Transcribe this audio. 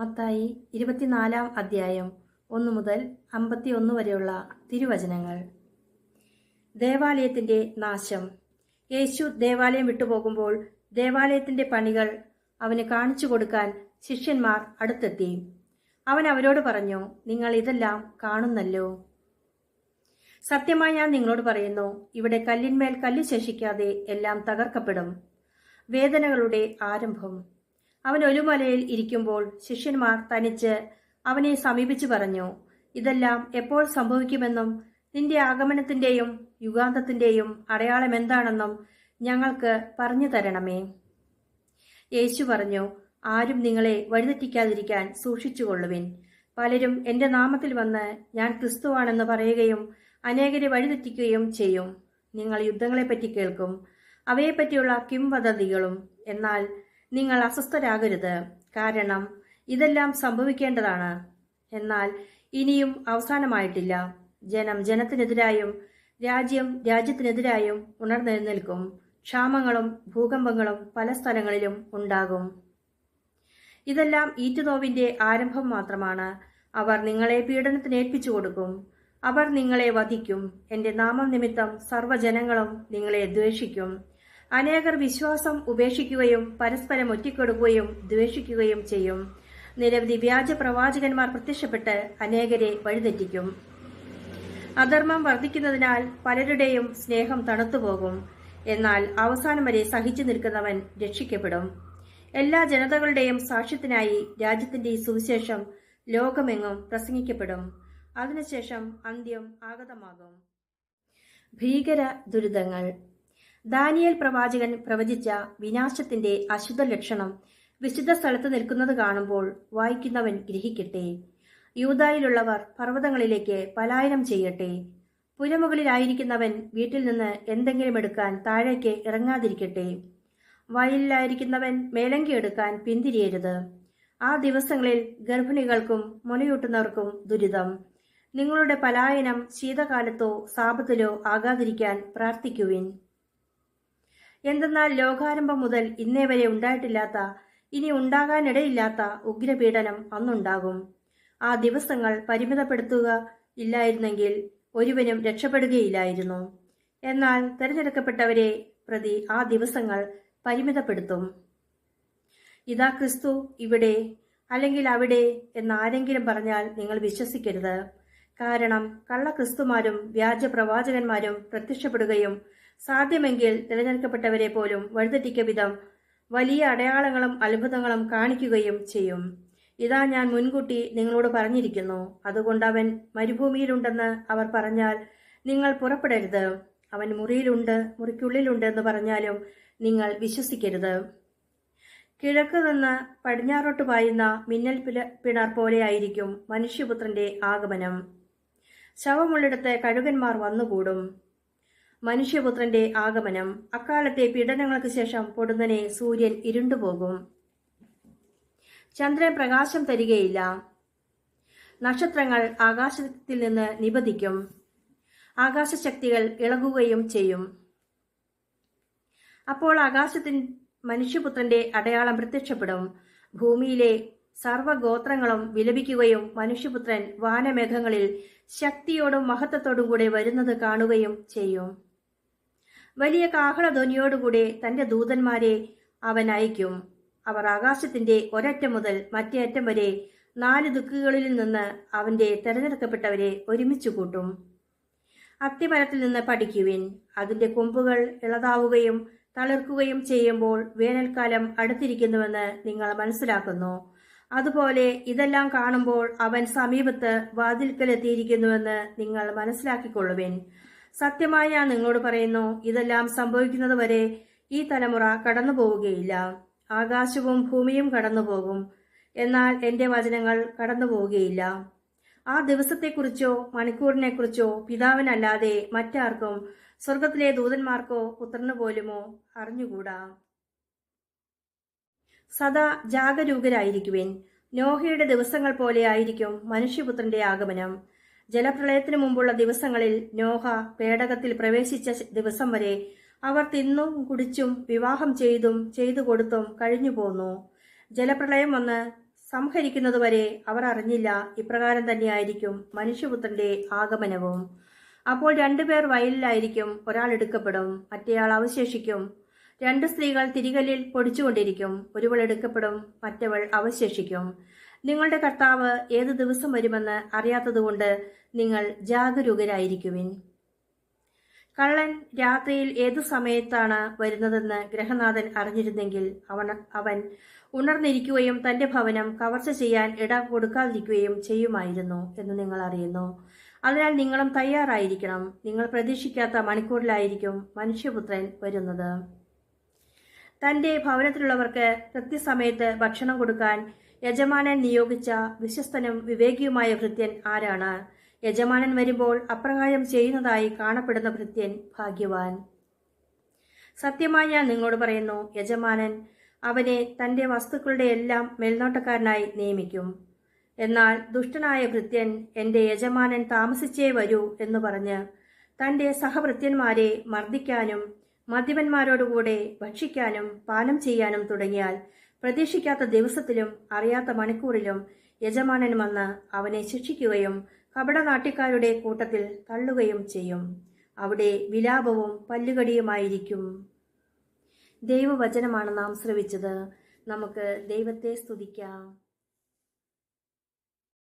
മത്തായി ഇരുപത്തിനാലാം അധ്യായം ഒന്നു മുതൽ അമ്പത്തി ഒന്ന് വരെയുള്ള തിരുവചനങ്ങൾ. ദേവാലയത്തിന്റെ നാശം. യേശു ദേവാലയം വിട്ടുപോകുമ്പോൾ ദേവാലയത്തിന്റെ പണികൾ അവന് കാണിച്ചു കൊടുക്കാൻ ശിഷ്യന്മാർ അടുത്തെത്തി. അവൻ അവരോട് പറഞ്ഞു നിങ്ങൾ ഇതെല്ലാം കാണുന്നല്ലോ. സത്യമായി ഞാൻ നിങ്ങളോട് പറയുന്നു ഇവിടെ കല്ലിന്മേൽ കല്ല് ശേഷിക്കാതെ എല്ലാം തകർക്കപ്പെടും. വേദനകളുടെ ആരംഭം. അവൻ ഒലുമലയിൽ ഇരിക്കുമ്പോൾ ശിഷ്യന്മാർ തനിച്ച് അവനെ സമീപിച്ചു പറഞ്ഞു ഇതെല്ലാം എപ്പോൾ സംഭവിക്കുമെന്നും നിന്റെ ആഗമനത്തിന്റെയും യുഗാന്തത്തിന്റെയും അടയാളം എന്താണെന്നും ഞങ്ങൾക്ക് പറഞ്ഞു തരണമേ. യേശു പറഞ്ഞു ആരും നിങ്ങളെ വഴിതെറ്റിക്കാതിരിക്കാൻ സൂക്ഷിച്ചുകൊള്ളുവിൻ. പലരും എന്റെ നാമത്തിൽ വന്ന് ഞാൻ ക്രിസ്തുവാണെന്ന് പറയുകയും അനേകരെ വഴിതെറ്റിക്കുകയും ചെയ്യും. നിങ്ങൾ യുദ്ധങ്ങളെപ്പറ്റി കേൾക്കും. അവയെപ്പറ്റിയുള്ള കിംവദന്തികളും എന്നാൽ നിങ്ങൾ അസ്വസ്ഥരാകരുത്. കാരണം ഇതെല്ലാം സംഭവിക്കേണ്ടതാണ്. എന്നാൽ ഇനിയും അവസാനമായിട്ടില്ല. ജനം ജനത്തിനെതിരായും രാജ്യം രാജ്യത്തിനെതിരായും ഉണർന്നെഴുന്നേൽക്കും. ക്ഷാമങ്ങളും ഭൂകമ്പങ്ങളും പല സ്ഥലങ്ങളിലും ഉണ്ടാകും. ഇതെല്ലാം ഈറ്റുനോവിന്റെ ആരംഭം മാത്രമാണ്. അവർ നിങ്ങളെ പീഡനത്തിന് ഏൽപ്പിച്ചു കൊടുക്കും. അവർ നിങ്ങളെ വധിക്കും. എന്റെ നാമം നിമിത്തം സർവജനങ്ങളും നിങ്ങളെ ദ്വേഷിക്കും. അനേകർ വിശ്വാസം ഉപേക്ഷിക്കുകയും പരസ്പരം ഒറ്റിക്കൊടുക്കുകയും ദ്വേഷിക്കുകയും ചെയ്യും. നിരവധി വ്യാജ പ്രവാചകന്മാർ പ്രത്യക്ഷപ്പെട്ട് അനേകരെ വഴിതെറ്റിക്കും. അധർമ്മം വർദ്ധിക്കുന്നതിനാൽ പലരുടെയും സ്നേഹം തണുത്തുപോകും. എന്നാൽ അവസാനം വരെ സഹിച്ചു നിൽക്കുന്നവൻ രക്ഷിക്കപ്പെടും. എല്ലാ ജനതകളുടെയും സാക്ഷ്യത്തിനായി രാജ്യത്തിന്റെ സുവിശേഷം ലോകമെങ്ങും പ്രസംഗിക്കപ്പെടും. അതിനുശേഷം അന്ത്യം ആഗതമാകും. ഭീകര ദുരിതങ്ങൾ. ദാനിയേൽ പ്രവാചകൻ പ്രവചിച്ച വിനാശത്തിന്റെ അശുദ്ധ ലക്ഷണം വിശുദ്ധ സ്ഥലത്ത് നിൽക്കുന്നത് കാണുമ്പോൾ വായിക്കുന്നവൻ ഗ്രഹിക്കട്ടെ. യൂതായിലുള്ളവർ പർവതങ്ങളിലേക്ക് പലായനം ചെയ്യട്ടെ. പുരമുകളിലായിരിക്കുന്നവൻ വീട്ടിൽ നിന്ന് എന്തെങ്കിലും എടുക്കാൻ താഴേക്ക് ഇറങ്ങാതിരിക്കട്ടെ. വയലിലായിരിക്കുന്നവൻ മേലങ്കി എടുക്കാൻ പിന്തിരിയരുത്. ആ ദിവസങ്ങളിൽ ഗർഭിണികൾക്കും മുലയൂട്ടുന്നവർക്കും ദുരിതം. നിങ്ങളുടെ പലായനം ശീതകാലത്തോ സാപത്തിലോ ആകാതിരിക്കാൻ പ്രാർത്ഥിക്കുവിൻ. എന്തെന്നാൽ ലോകാരംഭം മുതൽ ഇന്നേ വരെ ഉണ്ടായിട്ടില്ലാത്ത ഇനി ഉണ്ടാകാനിടയില്ലാത്ത ഉഗ്രപീഡനം അന്നുണ്ടാകും. ആ ദിവസങ്ങൾ പരിമിതപ്പെടുത്തുക ഇല്ലായിരുന്നെങ്കിൽ ഒരുവനും രക്ഷപ്പെടുകയില്ലായിരുന്നു. എന്നാൽ തിരഞ്ഞെടുക്കപ്പെട്ടവരെ പ്രതി ആ ദിവസങ്ങൾ പരിമിതപ്പെടുത്തും. ഇതാ ക്രിസ്തു ഇവിടെ അല്ലെങ്കിൽ അവിടെ എന്ന് ആരെങ്കിലും പറഞ്ഞാൽ നിങ്ങൾ വിശ്വസിക്കരുത്. കാരണം കള്ള ക്രിസ്തുമാരും വ്യാജ പ്രവാചകന്മാരും പ്രത്യക്ഷപ്പെടുകയും സാധ്യമെങ്കിൽ തിരഞ്ഞെടുക്കപ്പെട്ടവരെ പോലും വഴിതെറ്റിക്ക വിധം വലിയ അടയാളങ്ങളും അത്ഭുതങ്ങളും കാണിക്കുകയും ചെയ്യും. ഇതാ ഞാൻ മുൻകൂട്ടി നിങ്ങളോട് പറഞ്ഞിരിക്കുന്നു. അതുകൊണ്ട് അവൻ മരുഭൂമിയിലുണ്ടെന്ന് അവർ പറഞ്ഞാൽ നിങ്ങൾ പുറപ്പെടരുത്. അവൻ മുറിയിലുണ്ട് മുറിക്കുള്ളിലുണ്ട് എന്ന് പറഞ്ഞാലും നിങ്ങൾ വിശ്വസിക്കരുത്. കിഴക്ക് നിന്ന് പടിഞ്ഞാറോട്ട് പായുന്ന മിന്നൽ പിണർ പോലെയായിരിക്കും മനുഷ്യപുത്രന്റെ ആഗമനം. ശവമുള്ളിടത്ത് കഴുകന്മാർ വന്നുകൂടും. മനുഷ്യപുത്രന്റെ ആഗമനം. അക്കാലത്തെ പീഡനങ്ങൾക്ക് ശേഷം പൊടുന്നനെ സൂര്യൻ ഇരുണ്ടുപോകും ചന്ദ്രൻ പ്രകാശം തരികയില്ല. നക്ഷത്രങ്ങൾ ആകാശത്തിൽ നിന്ന് നിബദിക്കും ആകാശശക്തികൾ ഇളകുകയും ചെയ്യും. അപ്പോൾ ആകാശത്തിൻ മനുഷ്യപുത്രന്റെ അടയാളം പ്രത്യക്ഷപ്പെടും. ഭൂമിയിലെ സർവഗോത്രങ്ങളും വിലപിക്കുകയും മനുഷ്യപുത്രൻ വാനമേഘങ്ങളിൽ ശക്തിയോടും മഹത്വത്തോടും കൂടെ വരുന്നത് കാണുകയും ചെയ്യും. വലിയ കാഹളധ്വനിയോടുകൂടെ തന്റെ ദൂതന്മാരെ അവൻ അയക്കും. അവർ ആകാശത്തിന്റെ ഒരറ്റം മുതൽ മറ്റേ അറ്റം വരെ നാല് ദിക്കുകളിൽ നിന്ന് അവന്റെ തെരഞ്ഞെടുക്കപ്പെട്ടവരെ ഒരുമിച്ച് കൂട്ടും. അത്തിമരത്തിൽ നിന്ന് പഠിക്കുവിൻ. അതിന്റെ കൊമ്പുകൾ ഇളതാവുകയും തളിർക്കുകയും ചെയ്യുമ്പോൾ വേനൽക്കാലം അടുത്തിരിക്കുന്നുവെന്ന് നിങ്ങൾ മനസ്സിലാക്കുന്നു. അതുപോലെ ഇതെല്ലാം കാണുമ്പോൾ അവൻ സമീപത്ത് വാതിൽക്കലെത്തിയിരിക്കുന്നുവെന്ന് നിങ്ങൾ മനസ്സിലാക്കിക്കൊള്ളുവിൻ. സത്യമായി ഞാൻ നിങ്ങളോട് പറയുന്നു ഇതെല്ലാം സംഭവിക്കുന്നത് വരെ ഈ തലമുറ കടന്നു പോവുകയില്ല. ആകാശവും ഭൂമിയും കടന്നു പോകും. എന്നാൽ എന്റെ വചനങ്ങൾ കടന്നു പോവുകയില്ല. ആ ദിവസത്തെക്കുറിച്ചോ മണിക്കൂറിനെക്കുറിച്ചോ പിതാവിനല്ലാതെ മറ്റാർക്കും സ്വർഗത്തിലെ ദൂതന്മാർക്കോ പുത്രന് പോലുമോ അറിഞ്ഞുകൂടാ? സദാ ജാഗരൂകരായിരിക്കുവിൻ. നോഹയുടെ ദിവസങ്ങൾ പോലെ ആയിരിക്കും മനുഷ്യപുത്രന്റെ ആഗമനം. ജലപ്രളയത്തിനു മുമ്പുള്ള ദിവസങ്ങളിൽ നോഹ പേടകത്തിൽ പ്രവേശിച്ച ദിവസം വരെ അവർ തിന്നും കുടിച്ചും വിവാഹം ചെയ്തും ചെയ്തു കൊടുത്തും കഴിഞ്ഞു പോന്നു. ജലപ്രളയം വന്ന് സംഹരിക്കുന്നതുവരെ അവർ അറിഞ്ഞില്ല. ഇപ്രകാരം തന്നെയായിരിക്കും മനുഷ്യപുത്രന്റെ ആഗമനവും. അപ്പോൾ രണ്ടുപേർ വയലിലായിരിക്കും ഒരാൾ എടുക്കപ്പെടും മറ്റേയാൾ അവശേഷിക്കും. രണ്ട് സ്ത്രീകൾ തിരികല്ലിൽ പൊടിച്ചുകൊണ്ടിരിക്കും. ഒരുവൾ എടുക്കപ്പെടും മറ്റവൾ അവശേഷിക്കും. നിങ്ങളുടെ കർത്താവ് ഏത് ദിവസം വരുമെന്ന് അറിയാത്തതുകൊണ്ട് നിങ്ങൾ ജാഗരൂകരായിരിക്കുവിൻ. കള്ളൻ രാത്രിയിൽ ഏതു സമയത്താണ് വരുന്നതെന്ന് ഗ്രഹനാഥൻ അറിഞ്ഞിരുന്നെങ്കിൽ അവൻ അവൻ ഉണർന്നിരിക്കുകയും തന്റെ ഭവനം കവർച്ച ചെയ്യാൻ ഇട കൊടുക്കാതിരിക്കുകയും ചെയ്യുമായിരുന്നു എന്ന് നിങ്ങൾ അറിയുന്നു. അതിനാൽ നിങ്ങളും തയ്യാറായിരിക്കണം. നിങ്ങൾ പ്രതീക്ഷിക്കാത്ത മണിക്കൂറിലായിരിക്കും മനുഷ്യപുത്രൻ വരുന്നത്. തന്റെ ഭവനത്തിലുള്ളവർക്ക് കൃത്യസമയത്ത് ഭക്ഷണം കൊടുക്കാൻ യജമാനൻ നിയോഗിച്ച വിശ്വസ്തനും വിവേകിയുമായ ഭൃത്യൻ ആരാണ്? യജമാനൻ വരുമ്പോൾ അപ്രകാരം ചെയ്യുന്നതായി കാണപ്പെടുന്ന ഭൃത്യൻ ഭാഗ്യവാൻ. സത്യമായി ഞാൻ നിങ്ങളോട് പറയുന്നു യജമാനൻ അവനെ തന്റെ വസ്തുക്കളുടെ എല്ലാം മേൽനോട്ടക്കാരനായി നിയമിക്കും. എന്നാൽ ദുഷ്ടനായ ഭൃത്യൻ എന്റെ യജമാനൻ താമസിച്ചേ വരൂ എന്ന് പറഞ്ഞ് തന്റെ സഹഭൃത്യന്മാരെ മർദ്ദിക്കാനും മദ്യപന്മാരോടുകൂടെ ഭക്ഷിക്കാനും പാനം ചെയ്യാനും തുടങ്ങിയാൽ പ്രതീക്ഷിക്കാത്ത ദിവസത്തിലും അറിയാത്ത മണിക്കൂറിലും യജമാനൻ വന്ന് അവനെ ശിക്ഷിക്കുകയും കപടനാട്ടിക്കാരുടെ കൂട്ടത്തിൽ തള്ളുകയും ചെയ്യും. അവിടെ വിലാപവും പല്ലുകടിയുമായിരിക്കും. ദൈവവചനമാണ് നാം ശ്രവിച്ചത്. നമുക്ക് ദൈവത്തെ സ്തുതിക്കാം.